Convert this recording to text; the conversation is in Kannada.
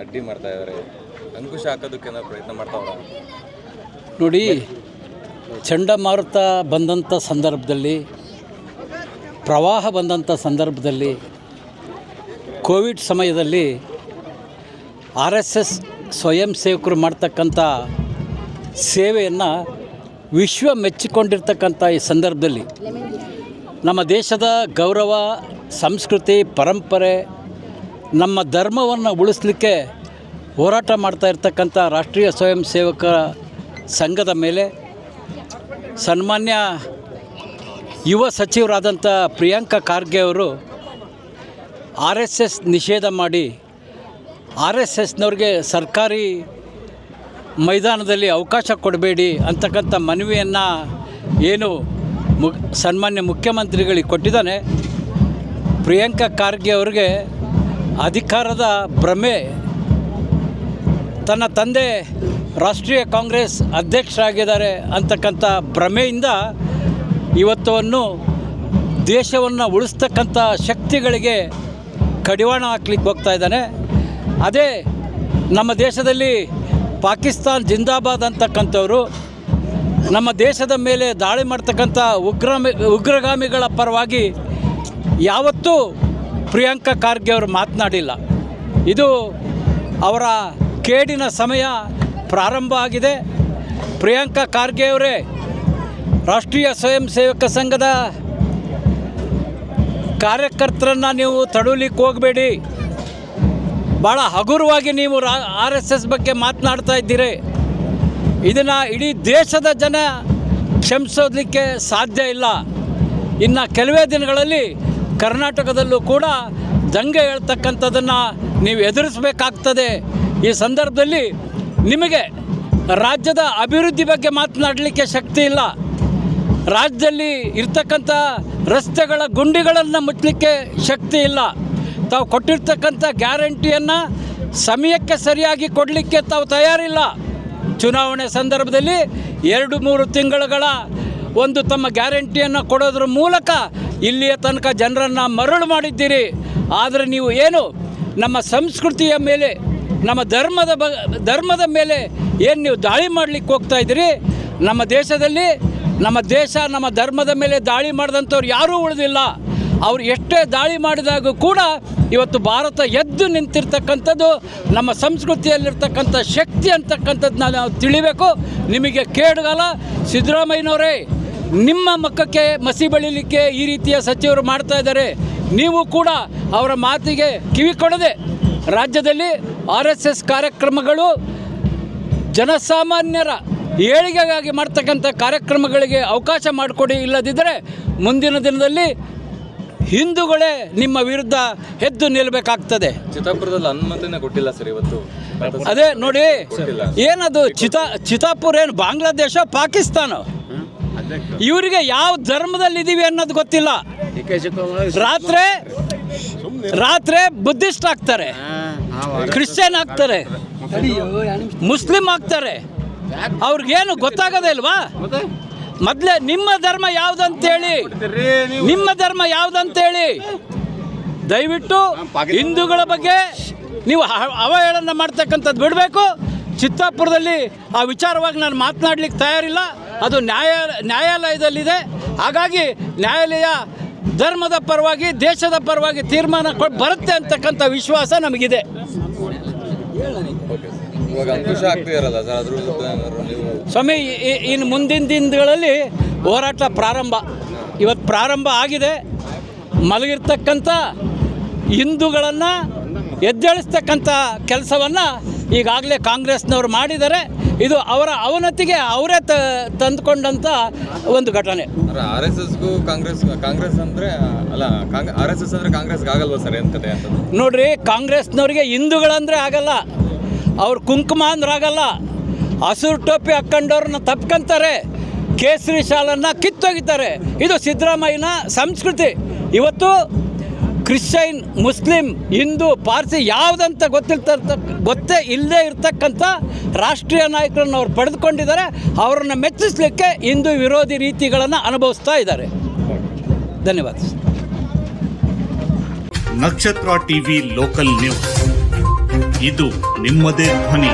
ಅಡ್ಡಿ ಮಾಡ್ತಾ ಇದ್ದಾರೆ. ಅಂಕುಶ ಹಾಕೋದಕ್ಕೆ ಪ್ರಯತ್ನ ಮಾಡ್ತಾವ್ರ ನೋಡಿ ಚಂಡಮಾರುತ ಬಂದಂಥ ಸಂದರ್ಭದಲ್ಲಿ, ಪ್ರವಾಹ ಬಂದಂಥ ಸಂದರ್ಭದಲ್ಲಿ, ಕೋವಿಡ್ ಸಮಯದಲ್ಲಿ ಆರ್ ಎಸ್ ಎಸ್ ಸ್ವಯಂ ಸೇವಕರು ಮಾಡ್ತಕ್ಕಂಥ ಸೇವೆಯನ್ನು ವಿಶ್ವ ಮೆಚ್ಚಿಕೊಂಡಿರ್ತಕ್ಕಂಥ ಈ ಸಂದರ್ಭದಲ್ಲಿ ನಮ್ಮ ದೇಶದ ಗೌರವ, ಸಂಸ್ಕೃತಿ, ಪರಂಪರೆ ನಮ್ಮ ಧರ್ಮವನ್ನು ಉಳಿಸ್ಲಿಕ್ಕೆ ಹೋರಾಟ ಮಾಡ್ತಾ ಇರ್ತಕ್ಕಂಥ ರಾಷ್ಟ್ರೀಯ ಸ್ವಯಂ ಸೇವಕ ಸಂಘದ ಮೇಲೆ ಸನ್ಮಾನ್ಯ ಯುವ ಸಚಿವರಾದಂಥ ಪ್ರಿಯಾಂಕ ಖಾರ್ಗೆ ಅವರು ಆರ್ ಎಸ್ ಎಸ್ ನಿಷೇಧ ಮಾಡಿ ಆರ್ ಎಸ್ ಎಸ್ನವ್ರಿಗೆ ಸರ್ಕಾರಿ ಮೈದಾನದಲ್ಲಿ ಅವಕಾಶ ಕೊಡಬೇಡಿ ಅಂತಕ್ಕಂಥ ಮನವಿಯನ್ನು ಏನು ಮು ಸನ್ಮಾನ್ಯ ಮುಖ್ಯಮಂತ್ರಿಗಳಿಗೆ ಕೊಟ್ಟಿದ್ದಾನೆ. ಪ್ರಿಯಾಂಕಾ ಖಾರ್ಗೆ ಅವ್ರಿಗೆ ಅಧಿಕಾರದ ಭ್ರಮೆ ತನ್ನ ತಂದೆ ರಾಷ್ಟ್ರೀಯ ಕಾಂಗ್ರೆಸ್ ಅಧ್ಯಕ್ಷರಾಗಿದ್ದಾರೆ ಅಂತಕ್ಕಂಥ ಭ್ರಮೆಯಿಂದ ಇವತ್ತವನ್ನು ದೇಶವನ್ನು ಉಳಿಸ್ತಕ್ಕಂಥ ಶಕ್ತಿಗಳಿಗೆ ಕಡಿವಾಣ ಹಾಕ್ಲಿಕ್ಕೆ ಹೋಗ್ತಾ ಇದ್ದಾನೆ. ಅದೇ ನಮ್ಮ ದೇಶದಲ್ಲಿ ಪಾಕಿಸ್ತಾನ್ ಜಿಂದಾಬಾದ್ ಅಂತಕ್ಕಂಥವರು ನಮ್ಮ ದೇಶದ ಮೇಲೆ ದಾಳಿ ಮಾಡ್ತಕ್ಕಂಥ ಉಗ್ರಮಿ ಉಗ್ರಗಾಮಿಗಳ ಪರವಾಗಿ ಯಾವತ್ತೂ ಪ್ರಿಯಾಂಕಾ ಖಾರ್ಗೆ ಅವರು ಮಾತನಾಡಿಲ್ಲ. ಇದು ಅವರ ಕೇಡಿನ ಸಮಯ ಪ್ರಾರಂಭ ಆಗಿದೆ. ಪ್ರಿಯಾಂಕಾ ಖಾರ್ಗೆ ಅವರೇ ರಾಷ್ಟ್ರೀಯ ಸ್ವಯಂ ಸೇವಕ ಸಂಘದ ಕಾರ್ಯಕರ್ತರನ್ನು ನೀವು ತಡಲಿಕ್ಕೆ ಹೋಗಬೇಡಿ. ಭಾಳ ಹಗುರವಾಗಿ ನೀವು ರಾ, ಆರ್ ಎಸ್ ಎಸ್ ಬಗ್ಗೆ ಮಾತನಾಡ್ತಾ ಇದ್ದೀರಿ. ಇದನ್ನು ಇಡೀ ದೇಶದ ಜನ ಕ್ಷಮಿಸೋದಕ್ಕೆ ಸಾಧ್ಯ ಇಲ್ಲ. ಇನ್ನು ಕೆಲವೇ ದಿನಗಳಲ್ಲಿ ಕರ್ನಾಟಕದಲ್ಲೂ ಕೂಡ ದಂಗೆ ಹೇಳ್ತಕ್ಕಂಥದ್ದನ್ನು ನೀವು ಎದುರಿಸಬೇಕಾಗ್ತದೆ. ಈ ಸಂದರ್ಭದಲ್ಲಿ ನಿಮಗೆ ರಾಜ್ಯದ ಅಭಿವೃದ್ಧಿ ಬಗ್ಗೆ ಮಾತನಾಡಲಿಕ್ಕೆ ಶಕ್ತಿ ಇಲ್ಲ. ರಾಜ್ಯದಲ್ಲಿ ಇರ್ತಕ್ಕಂಥ ರಸ್ತೆಗಳ ಗುಂಡಿಗಳನ್ನು ಮುಚ್ಚಲಿಕ್ಕೆ ಶಕ್ತಿ ಇಲ್ಲ. ತಾವು ಕೊಟ್ಟಿರ್ತಕ್ಕಂಥ ಗ್ಯಾರಂಟಿಯನ್ನು ಸಮಯಕ್ಕೆ ಸರಿಯಾಗಿ ಕೊಡಲಿಕ್ಕೆ ತಾವು ತಯಾರಿಲ್ಲ. ಚುನಾವಣೆ ಸಂದರ್ಭದಲ್ಲಿ ಎರಡು ಮೂರು ತಿಂಗಳುಗಳ ಒಂದು ತಮ್ಮ ಗ್ಯಾರಂಟಿಯನ್ನು ಕೊಡೋದ್ರ ಮೂಲಕ ಇಲ್ಲಿಯ ತನಕ ಜನರನ್ನು ಮರಳು ಮಾಡಿದ್ದೀರಿ. ಆದರೆ ನೀವು ಏನು ನಮ್ಮ ಸಂಸ್ಕೃತಿಯ ಮೇಲೆ, ನಮ್ಮ ಧರ್ಮದ ಬ, ಧರ್ಮದ ಮೇಲೆ ಏನು ನೀವು ದಾಳಿ ಮಾಡಲಿಕ್ಕೆ ಹೋಗ್ತಾ ಇದ್ದೀರಿ? ನಮ್ಮ ದೇಶದಲ್ಲಿ, ನಮ್ಮ ದೇಶ ನಮ್ಮ ಧರ್ಮದ ಮೇಲೆ ದಾಳಿ ಮಾಡಿದಂಥವ್ರು ಯಾರೂ ಉಳಿದಿಲ್ಲ. ಅವ್ರು ಎಷ್ಟೇ ದಾಳಿ ಮಾಡಿದಾಗೂ ಕೂಡ ಇವತ್ತು ಭಾರತ ಎದ್ದು ನಿಂತಿರ್ತಕ್ಕಂಥದ್ದು, ನಮ್ಮ ಸಂಸ್ಕೃತಿಯಲ್ಲಿರ್ತಕ್ಕಂಥ ಶಕ್ತಿ ಅಂತಕ್ಕಂಥದ್ದು ನಾವು ತಿಳಿಬೇಕು. ನಿಮಗೆ ಕೇಳಗಾಲ ಸಿದ್ದರಾಮಯ್ಯನವರೇ. ನಿಮ್ಮ ಮಕ್ಕಕ್ಕೆ ಮಸಿ ಬಳಿಲಿಕ್ಕೆ ಈ ರೀತಿಯ ಸಚಿವರು ಮಾಡ್ತಾ ಇದ್ದಾರೆ. ನೀವು ಕೂಡ ಅವರ ಮಾತಿಗೆ ಕಿವಿ ಕೊಡದೆ ರಾಜ್ಯದಲ್ಲಿ ಆರ್ ಎಸ್ ಎಸ್ ಕಾರ್ಯಕ್ರಮಗಳು ಜನಸಾಮಾನ್ಯರ ಏಳಿಗೆಗಾಗಿ ಮಾಡ್ತಕ್ಕಂಥ ಕಾರ್ಯಕ್ರಮಗಳಿಗೆ ಅವಕಾಶ ಮಾಡಿಕೊಡಿ ಇಲ್ಲದಿದ್ದರೆ ಮುಂದಿನ ದಿನದಲ್ಲಿ ಹಿಂದೂಗಳೇ ನಿಮ್ಮ ವಿರುದ್ಧ ಎದ್ದು ನಿಲ್ಲಬೇಕಾಗ್ತದೆ. ಚಿತ್ತಾಪುರದಲ್ಲಿ ಅನುಮತಿನೇ ಕೊಟ್ಟಿಲ್ಲ ಸರ್ ಇವತ್ತು. ಅದೇ ನೋಡಿ. ಏನದು ಚಿತಾ ಚಿತಾಪುರ ಏನು ಬಾಂಗ್ಲಾದೇಶ ಪಾಕಿಸ್ತಾನ? ಇವರಿಗೆ ಯಾವ ಧರ್ಮದಲ್ಲಿ ಇದ್ದೀವಿ ಅನ್ನೋದು ಗೊತ್ತಿಲ್ಲ. ರಾತ್ರಿ ರಾತ್ರಿ ಬುದ್ಧಿಸ್ಟ್ ಆಗ್ತಾರೆ. ಕ್ರಿಶ್ಚಿಯನ್ ಆಗ್ತಾರೆ. ಮುಸ್ಲಿಂ ಆಗ್ತಾರೆ. ಅವ್ರಿಗೇನು ಗೊತ್ತಾಗೋದೇ ಇಲ್ವಾ? ಮೊದಲೇ ನಿಮ್ಮ ಧರ್ಮ ಯಾವುದಂತೇಳಿ? ನಿಮ್ಮ ಧರ್ಮ ಯಾವುದಂತೇಳಿ? ದಯವಿಟ್ಟು ಹಿಂದೂಗಳ ಬಗ್ಗೆ ನೀವು ಅವಹೇಳನ ಮಾಡ್ತಕ್ಕಂಥದ್ದು ಬಿಡಬೇಕು. ಚಿತ್ತಾಪುರದಲ್ಲಿ ಆ ವಿಚಾರವಾಗಿ ನಾನು ಮಾತನಾಡ್ಲಿಕ್ಕೆ ತಯಾರಿಲ್ಲ. ಅದು ನ್ಯಾಯ ನ್ಯಾಯಾಲಯದಲ್ಲಿದೆ. ಹಾಗಾಗಿ ನ್ಯಾಯಾಲಯ ಧರ್ಮದ ಪರವಾಗಿ ದೇಶದ ಪರವಾಗಿ ತೀರ್ಮಾನ ಕೊಟ್ಟು ಬರುತ್ತೆ ಅಂತಕ್ಕಂಥ ವಿಶ್ವಾಸ ನಮಗಿದೆ. ಸ್ವಾಮಿ ಇನ್ನು ಮುಂದಿನ ದಿನಗಳಲ್ಲಿ ಹೋರಾಟ ಪ್ರಾರಂಭ. ಇವತ್ತು ಪ್ರಾರಂಭ ಆಗಿದೆ. ಮಲಗಿರ್ತಕ್ಕಂಥ ಹಿಂದೂಗಳನ್ನು ಎದ್ದೇಳಿಸ್ತಕ್ಕಂಥ ಕೆಲಸವನ್ನು ಈಗಾಗಲೇ ಕಾಂಗ್ರೆಸ್ನವರು ಮಾಡಿದ್ದಾರೆ. ಇದು ಅವರ ಅವನತಿಗೆ ಅವರೇ ತ ತಂದುಕೊಂಡಂಥ ಒಂದು ಘಟನೆ. ಆರ್ ಎಸ್ ಎಸ್ಗೂ ಕಾಂಗ್ರೆಸ್ ಕಾಂಗ್ರೆಸ್ ಅಂದ್ರೆ ಅಲ್ಲ ಆರ್ ಎಸ್ ಎಸ್ ಅಂದ್ರೆ ಕಾಂಗ್ರೆಸ್ಗೆ ಆಗಲ್ವಾ ಸರ್ ಕತೆ ಅಂತ? ನೋಡ್ರಿ ಕಾಂಗ್ರೆಸ್ನವ್ರಿಗೆ ಹಿಂದೂಗಳಂದರೆ ಆಗಲ್ಲ. ಅವ್ರು ಕುಂಕುಮ ಅಂದ್ರೆ ಆಗಲ್ಲ ಹಸಿರು ಟೋಪಿ ಹಾಕ್ಕೊಂಡವ್ರನ್ನ ತಪ್ಕೊಂತಾರೆ. ಕೇಸರಿ ಶಾಲನ್ನು ಕಿತ್ತೊಗಿತಾರೆ ಇದು ಸಿದ್ದರಾಮಯ್ಯನ ಸಂಸ್ಕೃತಿ. ಇವತ್ತು ಕ್ರಿಶ್ಚಿಯನ್, ಮುಸ್ಲಿಂ, ಹಿಂದೂ, ಪಾರ್ಸಿ ಯಾವುದಂತ ಗೊತ್ತಿರ್ತಕ್ಕ ಗೊತ್ತೇ ಇಲ್ಲದೆ ಇರತಕ್ಕಂಥ ರಾಷ್ಟ್ರೀಯ ನಾಯಕರನ್ನು ಅವ್ರು ಪಡೆದುಕೊಂಡಿದ್ದಾರೆ. ಅವರನ್ನು ಮೆಚ್ಚಿಸಲಿಕ್ಕೆ ಹಿಂದೂ ವಿರೋಧಿ ರೀತಿಗಳನ್ನು ಅನುಭವಿಸ್ತಾ ಇದ್ದಾರೆ. ಧನ್ಯವಾದ. ನಕ್ಷತ್ರ ಟಿವಿ ಲೋಕಲ್ ನ್ಯೂಸ್. ಇದು ನಿಮ್ಮದೇ ಧ್ವನಿ.